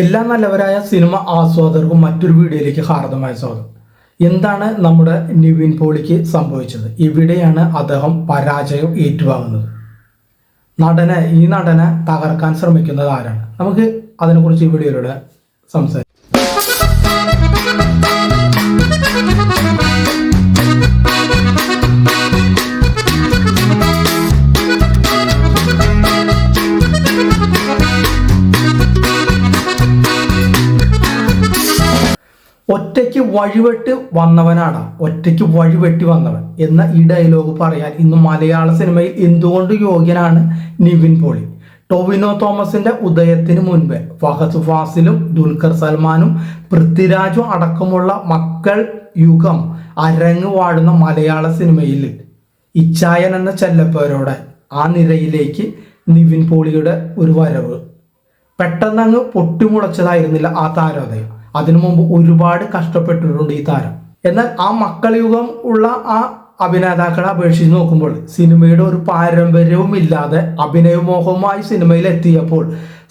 എല്ലാ നല്ലവരായ സിനിമ ആസ്വാദകർക്കും മറ്റൊരു വീഡിയോയിലേക്ക് ഹാർദമായ സ്വാഗതം. എന്താണ് നമ്മുടെ നിവിൻ പോളിക്ക് സംഭവിച്ചത്? ഇവിടെയാണ് അദ്ദേഹം പരാജയം ഏറ്റുവാങ്ങുന്നത്. നടനെ ഈ നടനെ തകർക്കാൻ ശ്രമിക്കുന്നത് ആരാണ്? നമുക്ക് അതിനെക്കുറിച്ച് ഈ വീഡിയോയിലൂടെ സംസാരിക്കാം. വഴിവെട്ട് വന്നവനാണ്. ഒറ്റയ്ക്ക് വഴിവെട്ടി വന്നവൻ. എന്ന ഈ ഡയലോഗ് പറയാൻ ഇന്ന് മലയാള സിനിമയിൽ എന്തുകൊണ്ട് യോഗ്യനാണ് നിവിൻ പോളി? ടോവിനോ തോമസിന്റെ ഉദയത്തിന് മുൻപ് ഫഹദ് ഫാസിലും ദുൽഖർ സൽമാനും പൃഥ്വിരാജും അടക്കമുള്ള മക്കൾ യുഗം അരങ്ങ് വാഴുന്ന മലയാള സിനിമയിൽ ഇച്ചായൻ എന്ന ചെല്ലപ്പേരോടെ ആ നിരയിലേക്ക് നിവിൻ പോളിയുടെ ഒരു വരവ്. പെട്ടെന്ന് അങ്ങ് പൊട്ടിമുളച്ചതായിരുന്നില്ല ആ താരോദയം അതിനു മുമ്പ് ഒരുപാട് കഷ്ടപ്പെട്ടിട്ടുണ്ട് ഈ താരം. എന്നാൽ ആ മക്കൾ യുഗം ഉള്ള ആ അഭിനേതാക്കളെ അപേക്ഷിച്ച് നോക്കുമ്പോൾ സിനിമയുടെ ഒരു പാരമ്പര്യവും ഇല്ലാതെ അഭിനയമോഹവുമായി സിനിമയിൽ എത്തിയപ്പോൾ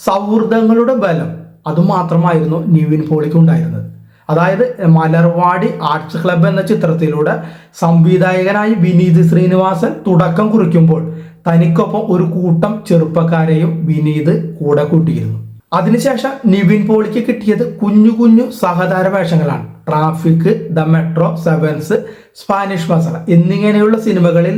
സൗഹൃദങ്ങളുടെ ബലം അതുമാത്രമായിരുന്നു നിവിൻ പോളിക്ക് ഉണ്ടായിരുന്നത് അതായത് മലർവാടി ആർട്സ് ക്ലബ് എന്ന ചിത്രത്തിലൂടെ സംവിധായകനായി വിനീത് ശ്രീനിവാസൻ തുടക്കം കുറിക്കുമ്പോൾ തനിക്കൊപ്പം ഒരു കൂട്ടം ചെറുപ്പക്കാരെയും വിനീത് കൂടെ കൂട്ടിയിരുന്നു. അതിനുശേഷം നിവിൻ പോളിക്ക് കിട്ടിയത് കുഞ്ഞു കുഞ്ഞു സഹതാര വേഷങ്ങളാണ്. Traffic the metro sevens Spanish masala എന്നിങ്ങനെയുള്ള സിനിമകളിൽ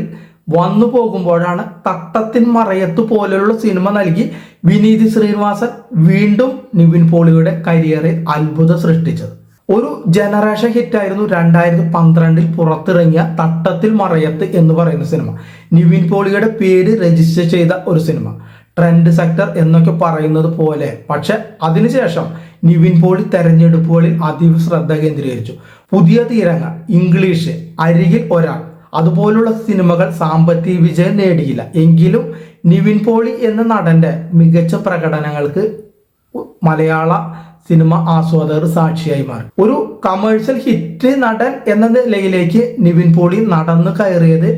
വന്നു പോകുമ്പോഴാണ് തട്ടത്തിൻ മറയത്ത് പോലെയുള്ള സിനിമ നൽകി വിനീത് ശ്രീനിവാസൻ വീണ്ടും നിവിൻ പോളിയുടെ കരിയറിൽ അത്ഭുതം സൃഷ്ടിച്ചത്. ഒരു ജനറേഷൻ ഹിറ്റായിരുന്നു രണ്ടായിരത്തി പന്ത്രണ്ടിൽ പുറത്തിറങ്ങിയ തട്ടത്തിൽ മറയത്ത് എന്ന് പറയുന്ന സിനിമ. നിവിൻ പോളിയുടെ പേര് രജിസ്റ്റർ ചെയ്ത ഒരു സിനിമ. ട്രെൻഡ് സെക്ടർ എന്നൊക്കെ പറയുന്നത് പോലെ. പക്ഷെ അതിനുശേഷം നിവിൻ പോളി തെരഞ്ഞെടുപ്പുകളിൽ അതീവ ശ്രദ്ധ കേന്ദ്രീകരിച്ചു. പുതിയ തീരങ്ങൾ ഇംഗ്ലീഷ് അരികിൽ ഒരാൾ അതുപോലുള്ള സിനിമകൾ സാമ്പത്തിക വിജയം നേടിയില്ല. എങ്കിലും നിവിൻ പോളി എന്ന നടന്റെ മികച്ച പ്രകടനങ്ങൾക്ക് മലയാള സിനിമ ആസ്വാദകർ സാക്ഷിയായി മാറി. ഒരു കമേഴ്ഷ്യൽ ഹിറ്റ് നടൻ എന്ന നിലയിലേക്ക് നിവിൻ പോളി നടന്നു കയറിയത്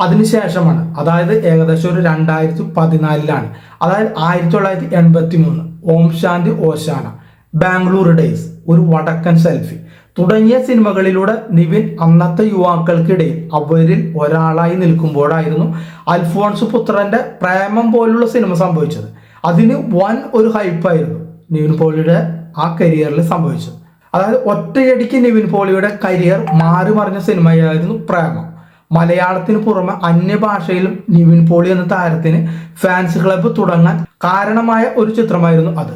അതിനുശേഷമാണ്. അതായത് ഏകദേശം ഒരു രണ്ടായിരത്തി പതിനാലിലാണ് അതായത് ആയിരത്തി തൊള്ളായിരത്തി എൺപത്തി മൂന്ന് ഓം ശാന്തി ഓശാന. ബാംഗ്ലൂർ ഡേയ്സ്. ഒരു വടക്കൻ സെൽഫി. തുടങ്ങിയ സിനിമകളിലൂടെ നിവിൻ അന്നത്തെ യുവാക്കൾക്കിടയിൽ അവരിൽ ഒരാളായി നിൽക്കുമ്പോഴായിരുന്നു അൽഫോൺസ് പുത്രന്റെ പ്രേമം പോലുള്ള സിനിമ സംഭവിച്ചത്. അതിന് വൻ ഒരു ഹൈപ്പായിരുന്നു നിവിൻ പോളിയുടെ ആ കരിയറിൽ സംഭവിച്ചത്. അതായത് ഒറ്റയടിക്ക് നിവിൻ പോളിയുടെ കരിയർ മാറി മറിഞ്ഞ സിനിമയായിരുന്നു പ്രേമം. മലയാളത്തിന് പുറമെ അന്യഭാഷയിലും നിവിൻ പോളി എന്ന താരത്തിന് ഫാൻസ് ക്ലബ്ബ് തുടങ്ങാൻ കാരണമായ ഒരു ചിത്രമായിരുന്നു അത്.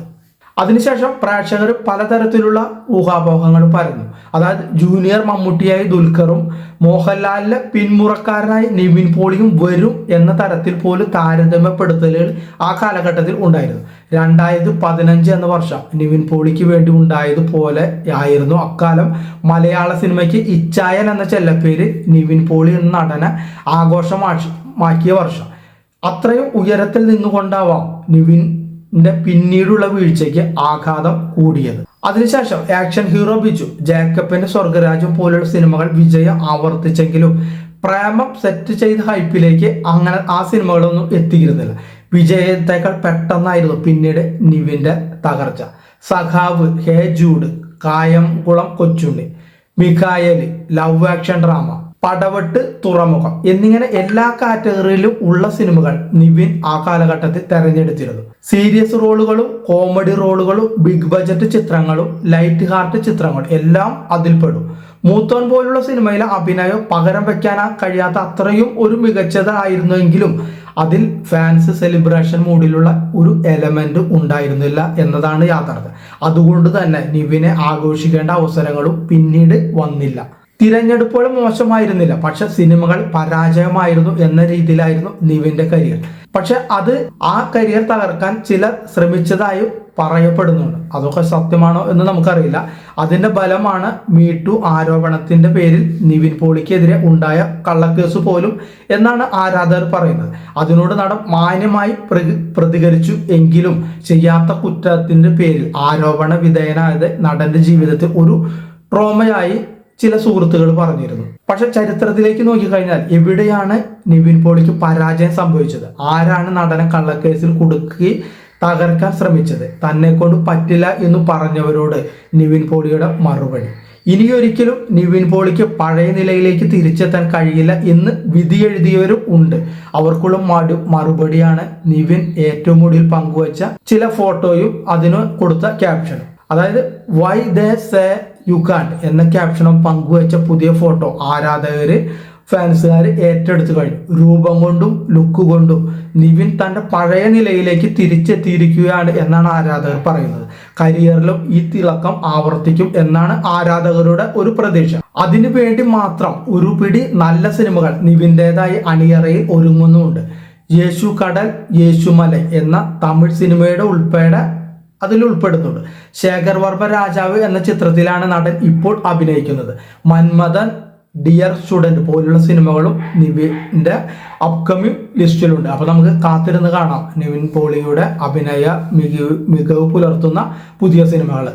അതിനുശേഷം പ്രേക്ഷകർ പലതരത്തിലുള്ള ഊഹാപോഹങ്ങൾ പറഞ്ഞു അതായത് ജൂനിയർ മമ്മൂട്ടിയായി ദുൽഖറും മോഹൻലാലിലെ പിന്മുറക്കാരനായി നിവിൻ പോളിയും വരും എന്ന തരത്തിൽ പോലും താരതമ്യപ്പെടുത്തലുകൾ ആ കാലഘട്ടത്തിൽ ഉണ്ടായിരുന്നു. രണ്ടായിരത്തി പതിനഞ്ച് എന്ന വർഷം. നിവിൻ പോളിക്ക് വേണ്ടി ഉണ്ടായതുപോലെ ആയിരുന്നു. അക്കാലം മലയാള സിനിമയ്ക്ക് ഇച്ചായൻ എന്ന ചെല്ലപ്പേര് നിവിൻ പോളി എന്ന നടനെ ആഘോഷമാക്കിയ വർഷം. അത്രയും ഉയരത്തിൽ നിന്നുകൊണ്ടാവാം നിവിന്റെ പിന്നീടുള്ള വീഴ്ചയ്ക്ക് ആഘാതം കൂടിയത്. അതിനുശേഷം ആക്ഷൻ ഹീറോ ബിജു ജേക്കബിന്റെ സ്വർഗരാജം പോലുള്ള സിനിമകൾ വിജയം ആവർത്തിച്ചെങ്കിലും പ്രേമം സെറ്റ് ചെയ്ത ഹൈപ്പിലേക്ക് അങ്ങനെ ആ സിനിമകളൊന്നും എത്തിയിരുന്നില്ല. വിജയത്തേക്കാൾ പെട്ടെന്നായിരുന്നു പിന്നീട് നിവിന്റെ തകർച്ച. Sakhavu hey Jude Kayamkulam Kochunni Mikhael love action drama Padavettu Thuramukham എന്നിങ്ങനെ എല്ലാ കാറ്റഗറിയിലും ഉള്ള സിനിമകൾ നിവിൻ ആ കാലഘട്ടത്തിൽ തെരഞ്ഞെടുത്തിരുന്നു. സീരിയസ് റോളുകളും കോമഡി റോളുകളും ബിഗ് ബജറ്റ് ചിത്രങ്ങളും ലൈറ്റ് ഹാർട്ട് ചിത്രങ്ങളും എല്ലാം അതിൽപ്പെടും മൂത്തോൻ പോലുള്ള സിനിമയിലെ അഭിനയം പകരം വെക്കാൻ കഴിയാത്ത അത്രയും ഒരു മികച്ചതായിരുന്നെങ്കിലും അതിൽ ഫാൻസ് സെലിബ്രേഷൻ മൂഡിലുള്ള ഒരു എലമെന്റ് ഉണ്ടായിരുന്നില്ല എന്നതാണ് യാഥാർത്ഥ്യം. അതുകൊണ്ട് തന്നെ നിവിനെ ആഘോഷിക്കേണ്ട അവസരങ്ങളും പിന്നീട് വന്നില്ല. തിരഞ്ഞെടുപ്പുകൾ മോശമായിരുന്നില്ല. പക്ഷെ സിനിമകൾ പരാജയമായിരുന്നു എന്ന രീതിയിലായിരുന്നു നിവിന്റെ കരിയർ. പക്ഷെ അത് ആ കരിയർ തകർക്കാൻ ചിലർ ശ്രമിച്ചതായും പറയപ്പെടുന്നുണ്ട്. അതൊക്കെ സത്യമാണോ എന്ന് നമുക്കറിയില്ല. അതിന്റെ ബലമാണ് മീട്ടു ആരോപണത്തിന്റെ പേരിൽ നിവിൻ പോളിക്കെതിരെ ഉണ്ടായ കള്ളക്കേസ് പോലും എന്നാണ് ആരാധകർ പറയുന്നത്. അതിനോട് നടൻ മാന്യമായി പ്രതികരിച്ചു എങ്കിലും ചെയ്യാത്ത കുറ്റത്തിന്റെ പേരിൽ ആരോപണ വിധേയനായത് നടന്റെ ജീവിതത്തിൽ ഒരു ട്രോമയായി ചില സുഹൃത്തുക്കൾ പറഞ്ഞിരുന്നു. പക്ഷെ ചരിത്രത്തിലേക്ക് നോക്കിക്കഴിഞ്ഞാൽ എവിടെയാണ് നിവിൻ പോളിക്ക് പരാജയം സംഭവിച്ചത്? ആരാണ് നടനം കള്ളക്കേസിൽ കുടുക്കി തകർക്കാൻ ശ്രമിച്ചത്? തന്നെ കൊണ്ട് പറ്റില്ല എന്ന് പറഞ്ഞവരോട് നിവിൻ പോളിയുടെ മറുപടി. ഇനിയൊരിക്കലും നിവിൻ പോളിക്ക് പഴയ നിലയിലേക്ക് തിരിച്ചെത്താൻ കഴിയില്ല എന്ന് വിധി എഴുതിയവരും ഉണ്ട്. അവർക്കുള്ള മടു മറുപടിയാണ് നിവിൻ ഏറ്റവും ഒടുവിൽ പങ്കുവച്ച ചില ഫോട്ടോയും അതിന് കൊടുത്ത ക്യാപ്ഷനും. അതായത് why they say you can't എന്ന ക്യാപ്ഷനും പങ്കുവച്ച പുതിയ ഫോട്ടോ ആരാധകര് ഫാൻസുകാർ ഏറ്റെടുത്തു കഴിഞ്ഞു. രൂപം കൊണ്ടും ലുക്ക് കൊണ്ടും നിവിൻ തന്റെ പഴയ നിലയിലേക്ക് തിരിച്ചെത്തിയിരിക്കുകയാണ് എന്നാണ് ആരാധകർ പറയുന്നത്. കരിയറിലും ഈ തിളക്കം ആവർത്തിക്കും എന്നാണ് ആരാധകരുടെ ഒരു പ്രതീക്ഷ. അതിനു വേണ്ടി മാത്രം ഒരു പിടി നല്ല സിനിമകൾ നിവിന്റെതായി അണിയറയിൽ ഒരുങ്ങുന്നുമുണ്ട്. യേശു കടൽ യേശുമല എന്ന തമിഴ് സിനിമയുടെ ഉൾപ്പെടെ അതിൽ ഉൾപ്പെടുന്നുണ്ട് ശേഖർ വർമ്മ രാജാവ് എന്ന ചിത്രത്തിലാണ് നടൻ ഇപ്പോൾ അഭിനയിക്കുന്നത്. മന്മഥൻ ഡിയർ സ്റ്റുഡന്റ് പോലുള്ള സിനിമകളും നിവിന്റെ അപ്കമിങ് ലിസ്റ്റിലുണ്ട് അപ്പോൾ നമുക്ക് കാത്തിരുന്ന് കാണാം. നിവിൻ പോളിയുടെ അഭിനയ മികവ് മികവ് പുലർത്തുന്ന പുതിയ സിനിമകൾ